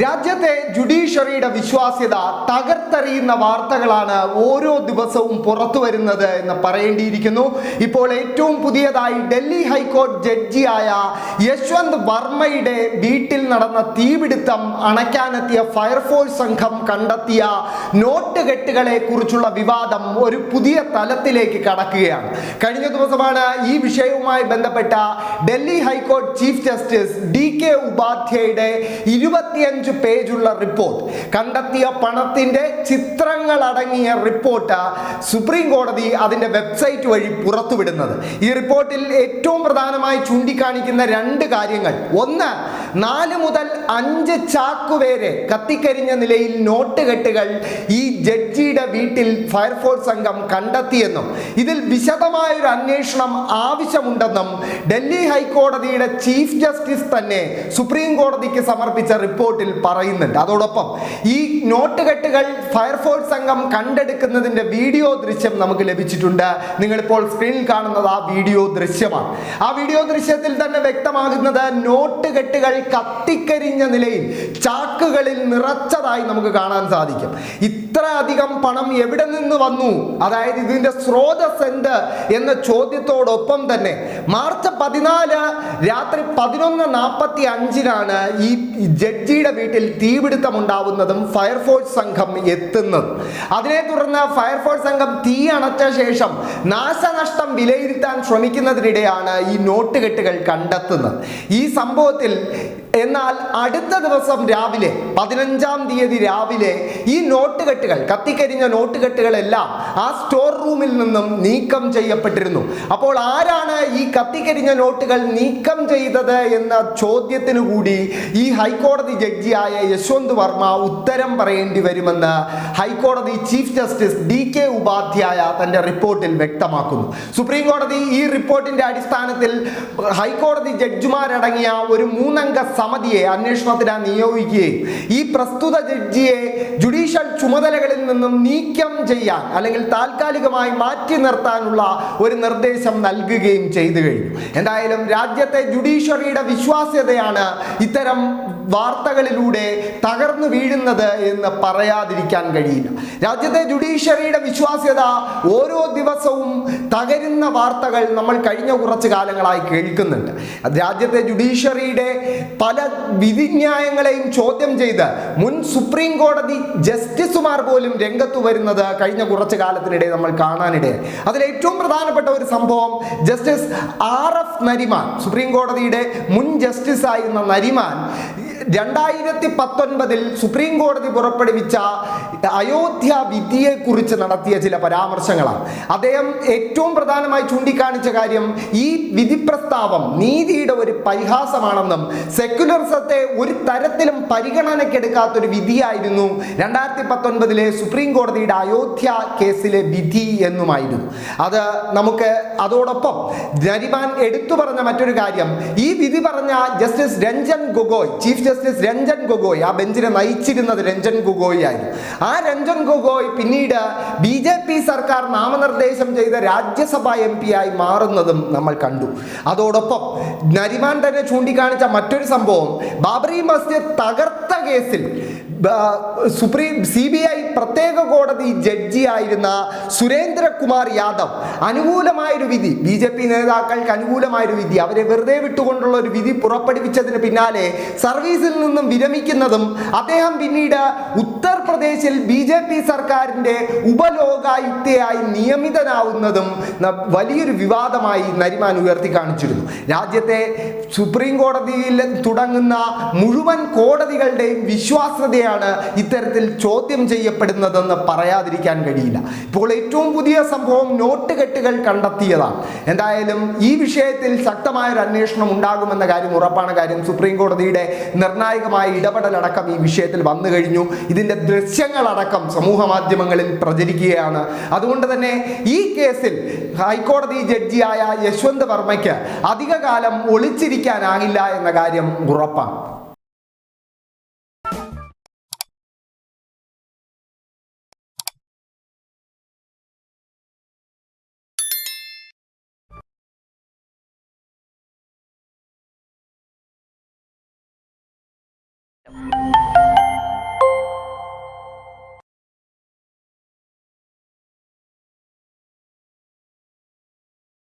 രാജ്യത്തെ ജുഡീഷ്യറിയുടെ വിശ്വാസ്യത തകർത്തെറിയുന്ന വാർത്തകളാണ് ഓരോ ദിവസവും പുറത്തു വരുന്നത് എന്ന് പറയേണ്ടിയിരിക്കുന്നു. ഇപ്പോൾ ഏറ്റവും പുതിയതായി ഡൽഹി ഹൈക്കോടതി ജഡ്ജിയായ യശ്വന്ത് വർമ്മയുടെ വീട്ടിൽ നടന്ന തീപിടുത്തം അണയ്ക്കാനെത്തിയ ഫയർഫോഴ്സ് സംഘം കണ്ടെത്തിയ നോട്ട് കെട്ടുകളെ കുറിച്ചുള്ള വിവാദം ഒരു പുതിയ തലത്തിലേക്ക് കടക്കുകയാണ്. കഴിഞ്ഞ ദിവസമാണ് ഈ വിഷയവുമായി ബന്ധപ്പെട്ട ഡൽഹി ഹൈക്കോടതി ചീഫ് ജസ്റ്റിസ് ഡി കെ ഉപാധ്യായയുടെ ഇരുപത്തിയഞ്ച് പേജുള്ള റിപ്പോർട്ട്. കണ്ടെത്തിയ പണത്തിന്റെ ചിത്രങ്ങൾ അടങ്ങിയ റിപ്പോർട്ട് സുപ്രീം കോടതി അതിന്റെ വെബ്സൈറ്റ് വഴി പുറത്തുവിടുന്നത്. ഈ റിപ്പോർട്ടിൽ ഏറ്റവും പ്രധാനമായി ചൂണ്ടിക്കാണിക്കുന്ന രണ്ട് കാര്യങ്ങൾ. ഒന്ന് നാല് മുതൽ അഞ്ച് ചാക്കുപേരെ കത്തിക്കരിഞ്ഞ നിലയിൽ നോട്ട് കെട്ടുകൾ ഈ ജഡ്ജിയുടെ വീട്ടിൽ ഫയർഫോഴ്സ് സംഘം കണ്ടെത്തിയെന്നും ഇതിൽ വിശദമായ ഒരു അന്വേഷണം ആവശ്യമുണ്ടെന്നും ഡൽഹി ഹൈക്കോടതിയുടെ ചീഫ് ജസ്റ്റിസ് തന്നെ സുപ്രീം കോടതിക്ക് സമർപ്പിച്ച റിപ്പോർട്ടിൽ പറയുന്നുണ്ട്. അതോടൊപ്പം ഈ നോട്ട് കെട്ടുകൾ ഫയർഫോഴ്സ് സംഘം കണ്ടെടുക്കുന്നതിന്റെ വീഡിയോ ദൃശ്യം നമുക്ക് ലഭിച്ചിട്ടുണ്ട്. നിങ്ങളിപ്പോൾ സ്ക്രീനിൽ കാണുന്നത് ആ വീഡിയോ ദൃശ്യമാണ്. ആ വീഡിയോ ദൃശ്യത്തിൽ തന്നെ വ്യക്തമാകുന്നത് നോട്ട് കെട്ടുകൾ കത്തിക്കരിഞ്ഞ നിലയിൽ ചാക്കുകളിൽ നിറച്ചതായി നമുക്ക് കാണാൻ സാധിക്കും. ഇത്ര അധികം പണം എവിടെ നിന്ന് വന്നു? അതായത് ഇതിന്റെ സ്രോതസ് എന്ത് എന്ന ചോദ്യത്തോടൊപ്പം തന്നെ മാർച്ച് പതിനാല് രാത്രി പതിനൊന്ന് നാൽപ്പത്തി അഞ്ചിനാണ് ഈ ജഡ്ജിയുടെ വീട്ടിൽ തീപിടുത്തം ഉണ്ടാവുന്നതും ഫയർഫോഴ്സ് സംഘം എത്തുന്നതും. അതിനെ തുടർന്ന് ഫയർഫോഴ്സ് സംഘം തീ അണച്ച ശേഷം നാശനഷ്ടം വിലയിരുത്താൻ ശ്രമിക്കുന്നതിനിടെയാണ് ഈ നോട്ട് കെട്ടുകൾ കണ്ടെത്തുന്നത്. ഈ സംഭവത്തിൽ എന്നാൽ അടുത്ത ദിവസം രാവിലെ പതിനഞ്ചാം തീയതി രാവിലെ ഈ നോട്ടുകെട്ടുകൾ കത്തിക്കരിഞ്ഞ നോട്ട് കെട്ടുകളെല്ലാം ആ സ്റ്റോർ റൂമിൽ നിന്നും നീക്കം ചെയ്യപ്പെട്ടിരുന്നു. അപ്പോൾ ആരാണ് ഈ കത്തിക്കരിഞ്ഞ നോട്ടുകൾ നീക്കം ചെയ്തത് എന്ന ചോദ്യത്തിനു കൂടി ഈ ഹൈക്കോടതി ജഡ്ജിയായ യശ്വന്ത് വർമ്മ ഉത്തരം പറയേണ്ടി വരുമെന്ന് ഹൈക്കോടതി chief justice D K Upadhyaya തന്റെ റിപ്പോർട്ടിൽ വ്യക്തമാക്കുന്നു. സുപ്രീം കോടതി ഈ റിപ്പോർട്ടിന്റെ അടിസ്ഥാനത്തിൽ ഹൈക്കോടതി ജഡ്ജിമാരടങ്ങിയ ഒരു മൂന്നംഗ സമിതിയെ അന്വേഷണത്തിനായി നിയോഗിക്കുകയും ഈ പ്രസ്തുത ജഡ്ജിയെ ജുഡീഷ്യൽ ചുമതലകളിൽ നിന്നും നീക്കം ചെയ്യാൻ അല്ലെങ്കിൽ താൽക്കാലികമായി മാറ്റി നിർത്താനുള്ള ഒരു നിർദ്ദേശം നൽകുകയും ചെയ്തു കഴിഞ്ഞു. എന്തായാലും രാജ്യത്തെ ജുഡീഷ്യറിയുടെ വിശ്വാസ്യതയാണ് ഇത്തരം വാർത്തകളിലൂടെ തകർന്നു വീഴുന്നത് എന്ന് പറയാതിരിക്കാൻ കഴിയില്ല. രാജ്യത്തെ ജുഡീഷ്യറിയുടെ വിശ്വാസ്യത ഓരോ ദിവസവും തകരുന്ന വാർത്തകൾ നമ്മൾ കഴിഞ്ഞ കുറച്ച് കാലങ്ങളായി കേൾക്കുന്നുണ്ട്. രാജ്യത്തെ ജുഡീഷ്യറിയുടെ പല വിധിന്യായങ്ങളെയും ചോദ്യം ചെയ്ത് മുൻ സുപ്രീം കോടതി ജസ്റ്റിസുമാർ പോലും രംഗത്ത് വരുന്നത് കഴിഞ്ഞ കുറച്ച് കാലത്തിനിടെ നമ്മൾ കാണാനിടയായി. അതിൽ ഏറ്റവും പ്രധാനപ്പെട്ട ഒരു സംഭവം justice R F Nariman supreme കോടതിയുടെ മുൻ ജസ്റ്റിസ് ആയിരുന്ന നരിമാൻ രണ്ടായിരത്തി പത്തൊൻപതിൽ സുപ്രീം കോടതി പുറപ്പെടുവിച്ച അയോധ്യ വിധിയെക്കുറിച്ച് നടത്തിയ ചില പരാമർശങ്ങളാണ്. അദ്ദേഹം ഏറ്റവും പ്രധാനമായി ചൂണ്ടിക്കാണിച്ച കാര്യം ഈ വിധിപ്രസ്താവം നീതിയുടെ ഒരു പരിഹാസമാണെന്നും സെക്യുലറിസത്തെ ഒരു തരത്തിലും പരിഗണനയ്ക്കെടുക്കാത്തൊരു വിധിയായിരുന്നു രണ്ടായിരത്തി പത്തൊൻപതിലെ സുപ്രീം കോടതിയുടെ അയോധ്യ കേസിലെ വിധി എന്നുമായിരുന്നു. അത് നമുക്ക് അതോടൊപ്പം നരിമാൻ എടുത്തു പറഞ്ഞ മറ്റൊരു കാര്യം ഈ വിധി പറഞ്ഞ justice Ranjan Gogoi chief justice Ranjan Gogoi ആ ബെഞ്ചിനെ നയിച്ചിരുന്നത് രഞ്ജൻ ഗൊഗോയ് ആയിരുന്നു. ആ രഞ്ജൻ ഗൊഗോയ് പിന്നീട് ബി ജെ പി സർക്കാർ നാമനിർദ്ദേശം ചെയ്ത രാജ്യസഭാ എം പി ആയി മാറുന്നതും നമ്മൾ കണ്ടു. അതോടൊപ്പം നരിമാൻ തന്നെ ചൂണ്ടിക്കാണിച്ച മറ്റൊരു സംഭവം ബാബറി മസ്ജിദ് തകർത്ത കേസിൽ സുപ്രീം സി ബി ഐ പ്രത്യേക കോടതി ജഡ്ജിയായിരുന്ന സുരേന്ദ്രകുമാർ യാദവ് അനുകൂലമായൊരു വിധി ബി ജെ പി നേതാക്കൾക്ക് അനുകൂലമായൊരു വിധി അവരെ വെറുതെ വിട്ടുകൊണ്ടുള്ള ഒരു വിധി പുറപ്പെടുവിച്ചതിന് പിന്നാലെ സർവീസിൽ നിന്നും വിരമിക്കുന്നതും അദ്ദേഹം പിന്നീട് ഉത്തർപ്രദേശിൽ ബി ജെ പി സർക്കാരിന്റെ ഉപലോകായുക്തയായി നിയമിതനാവുന്നതും വലിയൊരു വിവാദമായി നരിമാൻ ഉയർത്തി കാണിച്ചിരുന്നു. രാജ്യത്തെ സുപ്രീം കോടതിയിൽ തുടങ്ങുന്ന മുഴുവൻ കോടതികളുടെയും വിശ്വാസ്യതയാണ് ഇത്തരത്തിൽ ചോദ്യം ചെയ്യപ്പെടുന്നതെന്ന് പറയാതിരിക്കാൻ കഴിയില്ല. ഇപ്പോൾ ഏറ്റവും പുതിയ സംഭവം നോട്ട് കെട്ടുകൾ കണ്ടെത്തിയതാണ്. എന്തായാലും ഈ വിഷയത്തിൽ ശക്തമായ ഒരു അന്വേഷണം ഉണ്ടാകുമെന്ന കാര്യം ഉറപ്പാണ്. കാര്യം സുപ്രീം കോടതിയുടെ നിർണായകമായ ഇടപെടലടക്കം ഈ വിഷയത്തിൽ വന്നു കഴിഞ്ഞു. ഇതിന്റെ ദൃശ്യങ്ങളടക്കം സമൂഹ മാധ്യമങ്ങളിൽ പ്രചരിക്കുകയാണ്. അതുകൊണ്ട് തന്നെ ഈ കേസിൽ ഹൈക്കോടതി ജഡ്ജിയായ യശ്വന്ത് വർമ്മയ്ക്ക് അധികകാലം ഒളിച്ചിരിക്കാനാകില്ല എന്ന കാര്യം ഉറപ്പാണ്.